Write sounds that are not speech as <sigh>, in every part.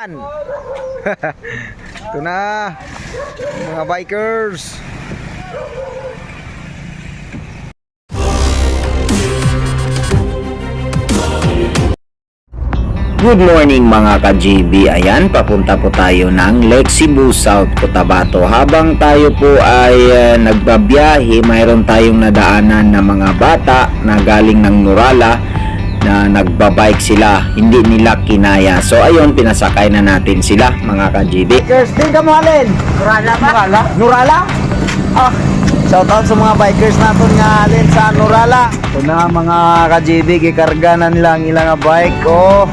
<laughs> Ito na, mga bikers. Good morning mga ka-GB. Ayan, papunta po tayo ng Lake Cebu, South Cotabato. Habang tayo po ay uh, nagbabiyahe, mayroon tayong nadaanan na mga bata na galing ng Nurala na nagbabike sila. Hindi nila kinaya. So ayun, pinasakay na natin sila mga ka-GB. Bikers, din ka mo alin? Nurala ba? Nurala? Nurala? Ah, shoutout sa mga bikers natin nga alin sa Nurala. Ito na mga ka-GB, gikarga na nila ang ilang bike. Oh,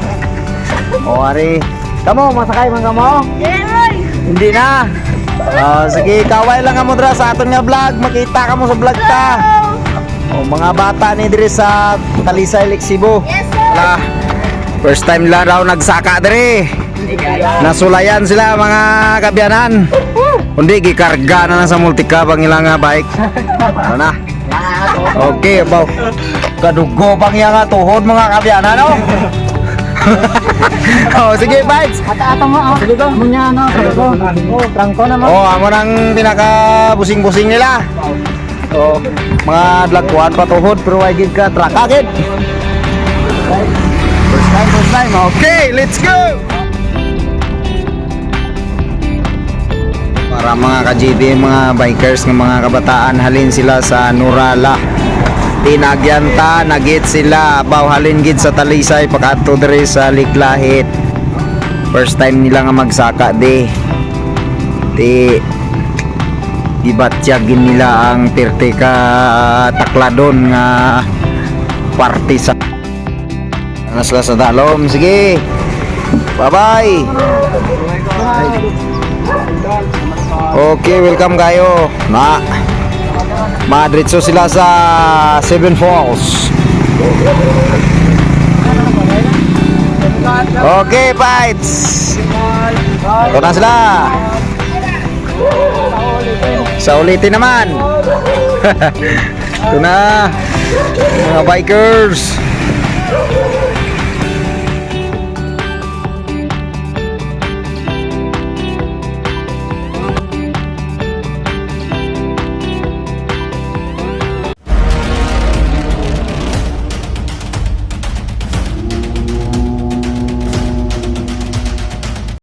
o ari. Kamo, masakay man kamo? Hindi na. Ah, sige, kaway lang mo dra sa aton nga vlog. Makita ka mo sa vlog ta. O mga bata ni diri sa Talisay Lake Cebu. Yes, Wala. First time lang raw nagsaka diri. Nasulayan sila mga kabyanan. Kundi gikarga na lang sa multicab ang ilang nga bike. Ano na? Okay, baw. Kadugo bang iya nga tuhod mga kabyanan, no? <laughs> oh, sige, bikes. Ata-ata mo, oh. Sige ko. Munya, ano, trangko. Oh, trangko naman. Oh, amo nang pinaka busing-busing nila. Oh, mga dlagkuan pa tuhod pero ay gid ka truck agad. First time, first time. Okay, let's go. Para mga ka-GB, mga bikers ng mga kabataan halin sila sa Nurala. Tinagyanta, nagit sila, baw halin gid sa Talisay pagadto diri sa Liklahit. First time nila nga magsaka di. Di gibatyagin nila ang pirte ka takladon nga parte sa sila sa dalom. Sige. Bye bye okay welcome kayo. Na madritso sila sa Seven Falls. Okay fights. Ito na sila sa ulitin naman. <laughs> Ito na. Mga bikers.